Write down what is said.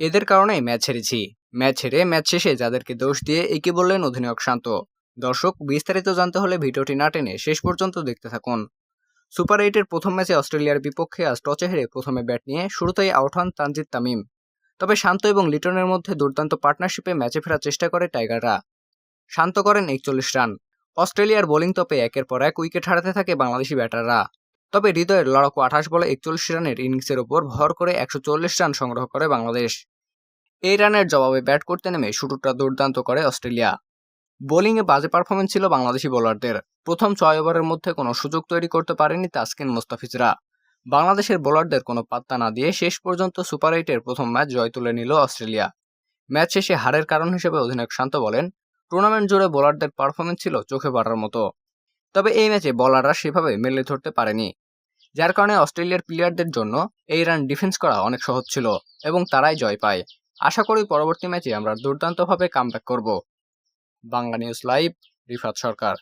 এদের কারণেই ম্যাচ হেরেছি। ম্যাচ হেরে, ম্যাচ শেষে যাদেরকে দোষ দিয়ে একে বললেন অধিনায়ক শান্ত। দর্শক, বিস্তারিত জানতে হলে ভিডিওটি না টেনে শেষ পর্যন্ত দেখতে থাকুন। সুপার এইটের প্রথম ম্যাচে অস্ট্রেলিয়ার বিপক্ষে আজ টচে হেরে প্রথমে ব্যাট নিয়ে শুরুতেই আউট হন তানজিদ তামিম। তবে শান্ত এবং লিটনের মধ্যে দুর্দান্ত পার্টনারশিপে ম্যাচে ফেরার চেষ্টা করে টাইগাররা। শান্ত করেন একচল্লিশ রান। অস্ট্রেলিয়ার বোলিং তপে একের পর এক উইকেট হারাতে থাকে বাংলাদেশি ব্যাটাররা। তবে হৃদয়ের লড়াকু আঠাশ বলে একচল্লিশ রানের ইনিংসের ওপর ভর করে একশো চল্লিশ রান সংগ্রহ করে বাংলাদেশ। এই রানের জবাবে ব্যাট করতে নেমে শুরুটা দুর্দান্ত করে অস্ট্রেলিয়া। বোলিংয়ে বাজে পারফরমেন্স ছিল বাংলাদেশি বোলারদের। প্রথম ছয় ওভারের মধ্যে কোনো সুযোগ তৈরি করতে পারেনি তাসকিন মোস্তাফিজরা। বাংলাদেশের বোলারদের কোনো পাত্তা না দিয়ে শেষ পর্যন্ত সুপার এইটের প্রথম ম্যাচ জয় তুলে নিল অস্ট্রেলিয়া। ম্যাচ শেষে হারের কারণ হিসেবে অধিনায়ক শান্ত বলেন, টুর্নামেন্ট জুড়ে বোলারদের পারফরমেন্স ছিল চোখে পড়ার মতো। তবে এই ম্যাচে বলাররা সেভাবে মেলে ধরতে পারেনি। যার কারণে অস্ট্রেলিয়ার প্লেয়ারদের জন্য এই রান ডিফেন্স করা অনেক সহজ ছিল এবং তারাই জয় পায়। আশা করি পরবর্তী ম্যাচে আমরা দুর্দান্তভাবে কামব্যাক করব। Bangla news live Rifat Sarkar.